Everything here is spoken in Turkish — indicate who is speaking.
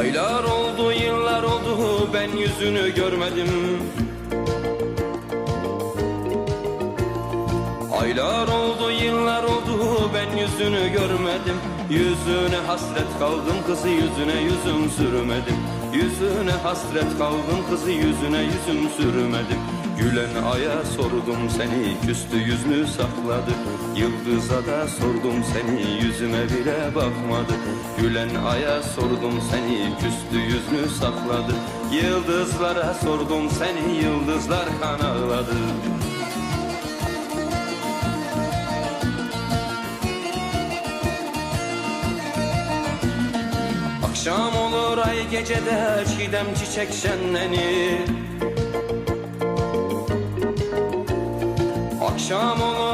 Speaker 1: Aylar oldu yıllar oldu ben yüzünü görmedim. Aylar oldu yıllar oldu ben yüzünü görmedim. Yüzüne hasret kaldım kızı yüzüne yüzüm sürmedim. Yüzüne hasret kaldım kızı yüzüne yüzüm sürmedim Gülen aya sordum seni küstü yüzünü sakladı. Yıldıza da sordum seni yüzüme bile bakmadı. Gülen aya sordum seni küstü yüzünü sakladı. Yıldızlara sordum seni yıldızlar kan ağladı Akşam olur ay gecede çiğdem çiçek şenlenir chamam